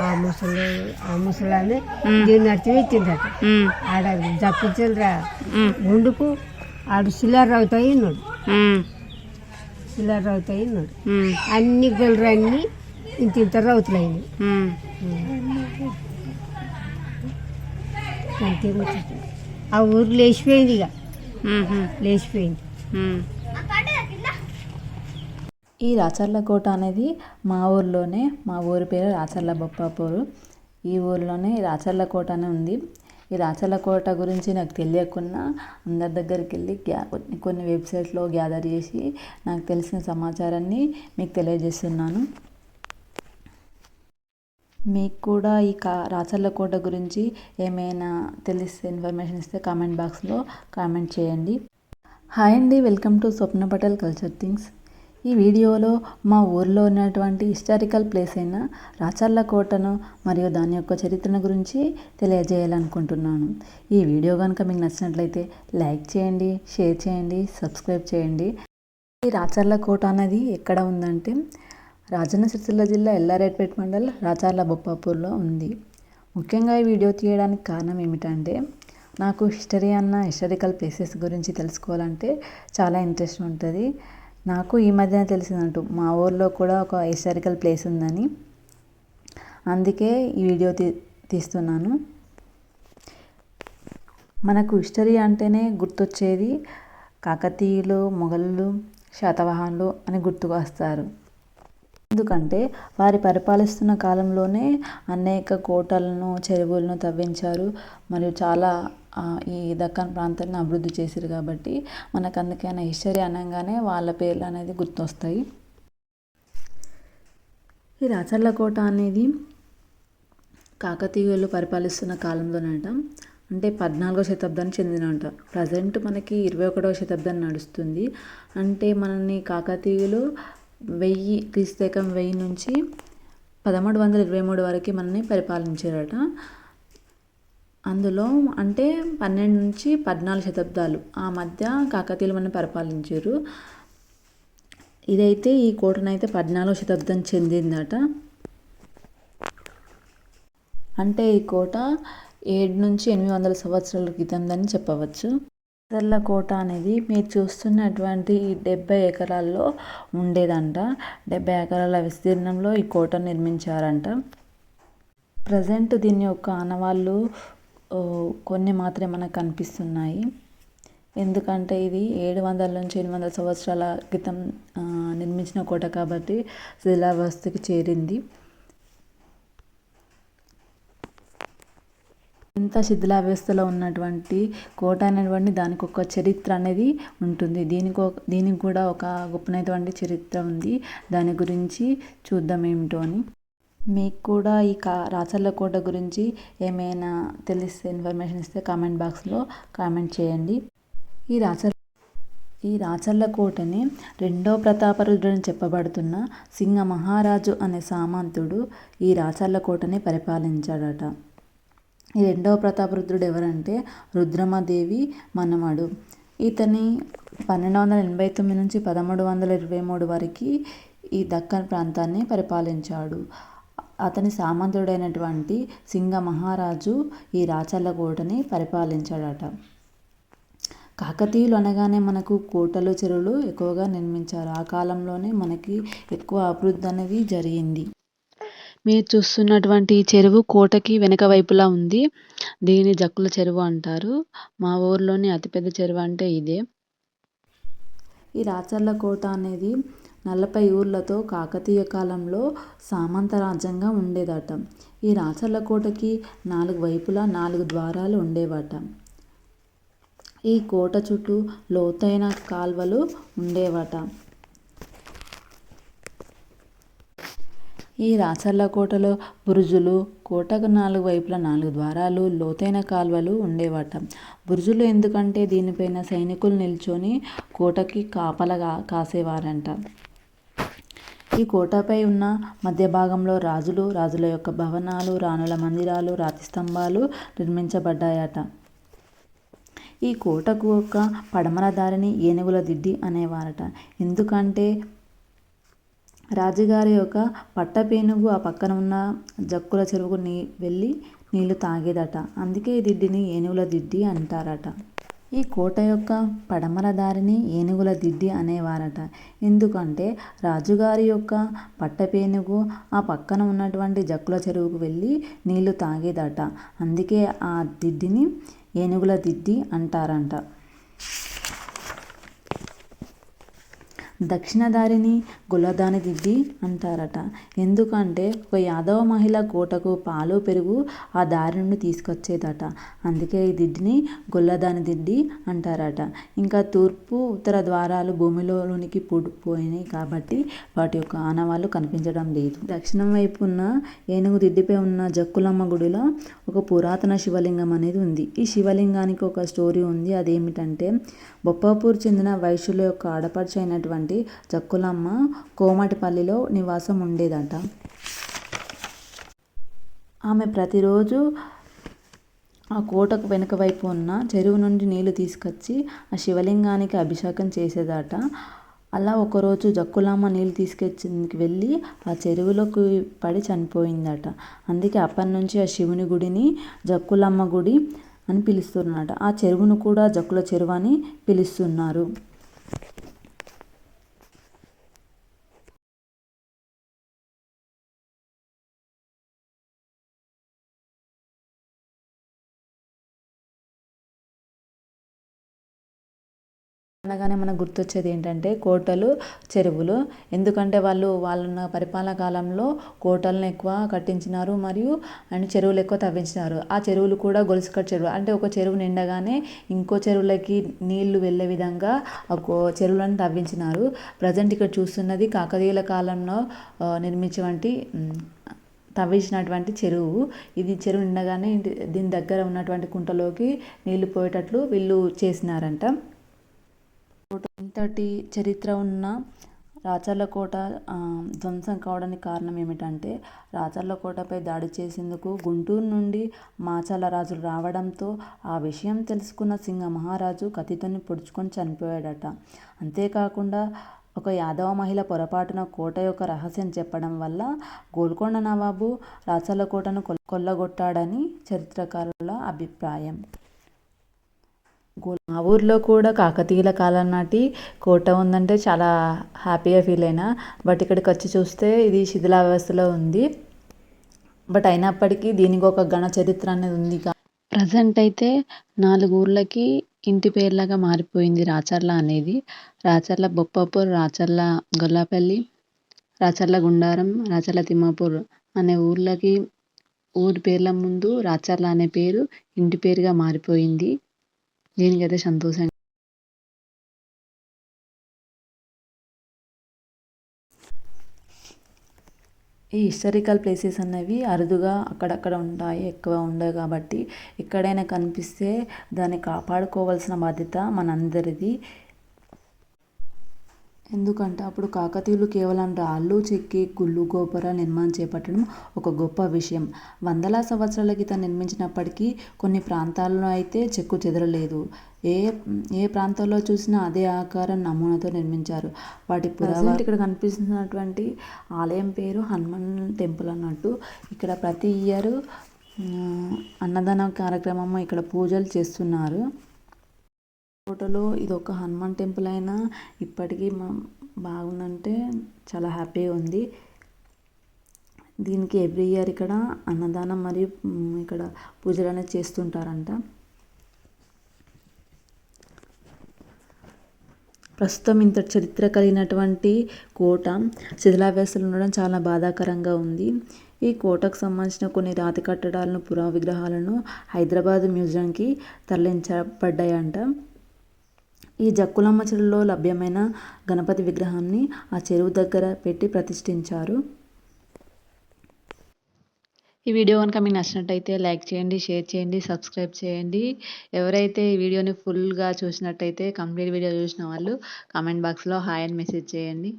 ఆ ముసలి ఆ ముసలాన్ని దీన్ని నడిచి ఇచ్చిందట. ఆడ జప్పించరా ముందుకు ఆడు సిల్లర్ అవుతాయి ఉన్నాడు ఉమ్, అన్ని గొల్లరు అన్ని ఇంత ఇంత రౌతులు అయినాయి ఉమ్. అంతే ముచ్చట. ఆ ఊరు లేచిపోయింది ఇక. లేచిపోయింది. ఈ రాచర్ల కోట అనేది మా ఊర్లోనే మా ఊరి పేరు రాచర్ల బొప్పాపూరు. ఈ ఊర్లోనే రాచర్ల కోట అని ఉంది. ఈ రాచర్ల కోట గురించి నాకు తెలియకుండా అందరి దగ్గరికి వెళ్ళి గ్యా కొన్ని వెబ్సైట్లో గ్యాదర్ చేసి నాకు తెలిసిన సమాచారాన్ని మీకు తెలియజేస్తున్నాను. మీకు కూడా ఈ కా రాచర్ల కోట గురించి ఏమైనా తెలిస్తే ఇన్ఫర్మేషన్ ఇస్తే కామెంట్ బాక్స్లో కామెంట్ చేయండి. హాయ్ అండి welcome to Swapna Patel culture things. ఈ వీడియోలో మా ఊర్లో ఉన్నటువంటి హిస్టారికల్ ప్లేస్ అయిన రాచర్ల కోటను మరియు దాని యొక్క చరిత్రను గురించి తెలియజేయాలనుకుంటున్నాను. ఈ వీడియో కనుక మీకు నచ్చినట్లయితే లైక్ చేయండి షేర్ చేయండి సబ్స్క్రైబ్ చేయండి. ఈ రాచర్ల కోట అనేది ఎక్కడ ఉందంటే రాజన్న సిరిసిల్ల జిల్లా ఎల్లారెడ్పేట మండల్ రాచర్ల బొప్పాపూర్లో ఉంది. ముఖ్యంగా ఈ వీడియో తీయడానికి కారణం ఏమిటంటే నాకు హిస్టరీ అన్న హిస్టారికల్ ప్లేసెస్ గురించి తెలుసుకోవాలంటే చాలా ఇంట్రెస్ట్ ఉంటుంది. నాకు ఈ మధ్యన తెలిసిందంటూ మా ఊర్లో కూడా ఒక హిస్టారికల్ ప్లేస్ ఉందని. అందుకే ఈ వీడియో తీ తీస్తున్నాను. మనకు హిస్టరీ అంటేనే గుర్తొచ్చేది కాకతీయులు మొఘలు శాతవాహనులు అని గుర్తుకు వస్తారు ఎందుకంటే వారి పరిపాలిస్తున్న కాలంలోనే అనేక కోటలను చెరువులను తవ్వించారు. మరియు చాలా ఈ దక్కన్ ప్రాంతాన్ని అభివృద్ధి చేశారు కాబట్టి మనకు అందుకైనా హిస్టరీ అనగానే వాళ్ళ పేర్లు అనేది గుర్తొస్తాయి. ఈ రాచర్ల కోట అనేది కాకతీయులు పరిపాలిస్తున్న కాలంలోనట. అంటే పద్నాలుగో శతాబ్దానికి చెందినట. ప్రజెంట్ మనకి ఇరవై ఒకటవ శతాబ్దం నడుస్తుంది. అంటే మనని కాకతీయులు వెయ్యి క్రీస్తకం వెయ్యి నుంచి పదమూడు వందల ఇరవై మూడు వరకు మనని పరిపాలించారట. అందులో అంటే పన్నెండు నుంచి పద్నాలుగు శతాబ్దాలు ఆ మధ్య కాకతీయులు మనం పరిపాలించారు. ఇదైతే ఈ కోటనైతే పద్నాలుగు శతాబ్దం చెందిందట. అంటే ఈ కోట ఏడు నుంచి ఎనిమిది వందల సంవత్సరాల క్రితందని చెప్పవచ్చు. తెల్ల కోట అనేది మీరు చూస్తున్నటువంటి ఈ డెబ్బై ఎకరాల్లో ఉండేదంట. డెబ్బై ఎకరాల విస్తీర్ణంలో ఈ కోట నిర్మించారంట. ప్రజెంట్ దీని యొక్క ఆనవాళ్ళు కొన్ని మాత్రమే మనకు కనిపిస్తున్నాయి. ఎందుకంటే ఇది ఏడు వందల నుంచి ఎనిమిది వందల సంవత్సరాల క్రితం నిర్మించిన కోట కాబట్టి శిలావస్తుకి చేరింది. ఇంత శిథిలావస్థలో ఉన్నటువంటి కోట అనేటువంటి దానికి ఒక చరిత్ర అనేది ఉంటుంది. దీనికి ఒక దీనికి కూడా ఒక గొప్పనైనటువంటి చరిత్ర ఉంది. దాని గురించి చూద్దాం ఏమిటో అని మీకు కూడా ఈ కా రాచర్ల కోట గురించి ఏమైనా తెలిస్తే ఇన్ఫర్మేషన్ ఇస్తే కామెంట్ బాక్స్లో కామెంట్ చేయండి. ఈ రాచర్ ఈ రాచర్ల కోటని రెండో ప్రతాపరుద్రుడు చెప్పబడుతున్న సింగ మహారాజు అనే సామంతుడు ఈ రాచర్ల కోటని పరిపాలించాడట. ఈ రెండవ ప్రతాపరుద్రుడు ఎవరంటే రుద్రమదేవి మనమడు ఇతని పన్నెండు వందల ఎనభై తొమ్మిది నుంచి పదమూడు వందల ఇరవై మూడు వరకు ఈ దక్కన్ ప్రాంతాన్ని పరిపాలించాడు. అతని సామంతుడైనటువంటి సింగ మహారాజు ఈ రాచల్లకోటని పరిపాలించాడట. కాకతీయులు అనగానే మనకు కోటలు చెరువులు ఎక్కువగా నిర్మించారు. ఆ కాలంలోనే మనకి ఎక్కువ అభివృద్ధి అనేది జరిగింది. మీరు చూస్తున్నటువంటి ఈ చెరువు కోటకి వెనక వైపులా ఉంది. దీని జక్కుల చెరువు అంటారు. మా ఊర్లోని అతిపెద్ద చెరువు అంటే ఇదే. ఈ రాచర్ల కోట అనేది నలభై ఊర్లతో కాకతీయ కాలంలో సామంత రాజ్యంగా ఉండేదట. ఈ రాచర్ల కోటకి నాలుగు వైపులా నాలుగు ద్వారాలు ఉండేవట. ఈ కోట చుట్టూ లోతైన కాల్వలు ఉండేవట. ఈ రాచర్ల కోటలో బురుజులు కోటకు నాలుగు వైపులా నాలుగు ద్వారాలు లోతైన కాల్వలు ఉండేవట. బురుజులు ఎందుకంటే దీనిపైన సైనికులు నిల్చొని కోటకి కాపలగా కాసేవారంట. ఈ కోటపై ఉన్న మధ్య భాగంలో రాజులు రాజుల యొక్క భవనాలు రాణుల మందిరాలు రాతి స్తంభాలు నిర్మించబడ్డాయట. ఈ కోటకు ఒక పడమర దారిని ఏనుగుల దిడ్డి అనేవారట. ఎందుకంటే రాజుగారి యొక్క పట్టపేనుగు ఆ పక్కన ఉన్న జక్కుల చెరువుకు నీ వెళ్ళి నీళ్ళు తాగేదట. అందుకే ఈ దిడ్డిని ఏనుగుల దిడ్డి అంటారట. ఈ కోట యొక్క పడమర దారిని ఏనుగుల దిడ్డి అనేవారట. ఎందుకంటే రాజుగారి యొక్క పట్టపేనుగు ఆ పక్కన ఉన్నటువంటి జక్కుల చెరువుకు వెళ్ళి నీళ్ళు తాగేదట. అందుకే ఆ దిడ్డిని ఏనుగుల దిడ్డి అంటారంట. దక్షిణ దారిని గుల్లదాని దిద్ది అంటారట. ఎందుకంటే ఒక యాదవ మహిళ కోటకు పాలు పెరుగు ఆ దారి నుండి తీసుకొచ్చేదట. అందుకే ఈ దిడ్డిని గుల్లదాని దిడ్డి అంటారట. ఇంకా తూర్పు ఉత్తర ద్వారాలు భూమిలోనికి పూడిపోయినాయి కాబట్టి వాటి యొక్క ఆనవాళ్ళు కనిపించడం లేదు. దక్షిణం వైపు ఉన్న ఏనుగు దిడ్డిపై ఉన్న జక్కులమ్మ గుడిలో ఒక పురాతన శివలింగం అనేది ఉంది. ఈ శివలింగానికి ఒక స్టోరీ ఉంది. అదేమిటంటే బొప్పాపూర్ చెందిన వైశ్యుల యొక్క ఆడపడుచు అయినటువంటి జక్కులమ్మ కోమటిపల్లిలో నివాసం ఉండేదట. ఆమె ప్రతిరోజు ఆ కోటకు వెనుక వైపు ఉన్న చెరువు నుండి నీళ్ళు తీసుకొచ్చి ఆ శివలింగానికి అభిషేకం చేసేదట. అలా ఒకరోజు జక్కులమ్మ నీళ్ళు తీసుకొచ్చేందుకు వెళ్ళి ఆ చెరువులోకి పడి చనిపోయిందట. అందుకే అప్పటి నుంచి ఆ శివుని గుడిని జక్కులమ్మ గుడి అని పిలుస్తున్నారట ఆ చెరువును కూడా జక్కుల చెరువు అని పిలుస్తున్నారు. అనగానే మనకు గుర్తొచ్చేది ఏంటంటే కోటలు చెరువులు. ఎందుకంటే వాళ్ళు వాళ్ళ పరిపాలన కాలంలో కోటలను ఎక్కువ కట్టించినారు మరియు అండ్ చెరువులు ఎక్కువ తవ్వించినారు. ఆ చెరువులు కూడా గొలుసుకట్ చెరువు. అంటే ఒక చెరువు నిండగానే ఇంకో చెరువులకి నీళ్ళు వెళ్ళే విధంగా ఒక చెరువులను తవ్వించినారు. ప్రజెంట్ ఇక్కడ చూస్తున్నది కాకతీయుల కాలంలో నిర్మించినటువంటి తవ్వించినటువంటి చెరువు. ఇది చెరువు నిండగానే దీని దగ్గర ఉన్నటువంటి కుంటలోకి నీళ్ళు పోయేటట్లు వీళ్ళు చేసినారంట. ఇంతటి చరిత్ర ఉన్న రాచర్లకోట ధ్వంసం కావడానికి కారణం ఏమిటంటే రాచర్లకోటపై దాడి చేసేందుకు గుంటూరు నుండి మాచాల రాజులు రావడంతో ఆ విషయం తెలుసుకున్న సింగ మహారాజు కత్తితోని పొడుచుకొని చనిపోయాడట. అంతేకాకుండా ఒక యాదవ మహిళ పొరపాటున కోట యొక్క రహస్యం చెప్పడం వల్ల గోల్కొండ నవాబు రాచర్లకోటను కొల్లగొట్టాడని చరిత్రకారుల అభిప్రాయం. మా ఊర్లో కూడా కాకతీయుల కాలం నాటి కోట ఉందంటే చాలా హ్యాపీగా ఫీల్ అయినా. బట్ ఇక్కడికి వచ్చి చూస్తే ఇది శిథిలావస్థలో ఉంది. బట్ అయినప్పటికీ దీనికి ఒక ఘన చరిత్ర అనేది ఉంది ప్రజెంట్ అయితే నాలుగు ఊర్లకి ఇంటి పేర్లాగా మారిపోయింది రాచర్ల అనేది. రాచర్ల బొప్పాపూర్ రాచర్ల గొల్లపల్లి రాచర్ల గుండారం రాచర్ల తిమ్మాపూర్ అనే ఊర్లకి ఊరి పేర్ల ముందు రాచర్ల అనే పేరు ఇంటి పేరుగా మారిపోయింది. దీనికైతే సంతోషంగా ఈ హిస్టారికల్ ప్లేసెస్ అనేవి అరుదుగా అక్కడక్కడ ఉంటాయి ఎక్కువ ఉండవు కాబట్టి ఎక్కడైనా కనిపిస్తే దాన్ని కాపాడుకోవాల్సిన బాధ్యత మనందరిది. ఎందుకంటే అప్పుడు కాకతీయులు కేవలం రాళ్ళు చెక్కి గుళ్ళు గోపురాలు నిర్మాణం చేపట్టడం ఒక గొప్ప విషయం. వందల సంవత్సరాల క్రితం నిర్మించినప్పటికీ కొన్ని ప్రాంతాల్లో అయితే చెక్కు చెదరలేదు. ఏ ఏ ప్రాంతాల్లో చూసినా అదే ఆకారం నమూనాతో నిర్మించారు. వాటి పురావస్తు ఇక్కడ కనిపిస్తున్నటువంటి ఆలయం పేరు హనుమాన్ టెంపుల్ అన్నట్టు. ఇక్కడ ప్రతి ఇయర్ అన్నదాన కార్యక్రమం ఇక్కడ పూజలు చేస్తున్నారు. ఫోటోలో ఇది ఒక హనుమాన్ టెంపుల్ అయినా ఇప్పటికీ బాగుందంటే చాలా హ్యాపీగా ఉంది. దీనికి ఎవ్రీ ఇయర్ ఇక్కడ అన్నదానం మరియు ఇక్కడ పూజలు అనేది చేస్తుంటారంట. ప్రస్తుతం ఇంత చరిత్ర కలిగినటువంటి కోట శిథిలావ్యవస్థలు ఉండడం చాలా బాధాకరంగా ఉంది. ఈ కోటకు సంబంధించిన కొన్ని రాతి కట్టడాలను పురా విగ్రహాలను హైదరాబాద్ మ్యూజియంకి తరలించబడ్డాయంట. ఈ జక్కులమ్మ చెరువులో లభ్యమైన గణపతి విగ్రహాన్ని ఆ చెరువు దగ్గర పెట్టి ప్రతిష్ఠించారు. ఈ వీడియో కనుక మీకు నచ్చినట్టయితే లైక్ చేయండి షేర్ చేయండి సబ్స్క్రైబ్ చేయండి. ఎవరైతే ఈ వీడియోని ఫుల్గా చూసినట్టయితే కంప్లీట్ వీడియో చూసిన వాళ్ళు కామెంట్ బాక్స్లో హాయ్ అని మెసేజ్ చేయండి.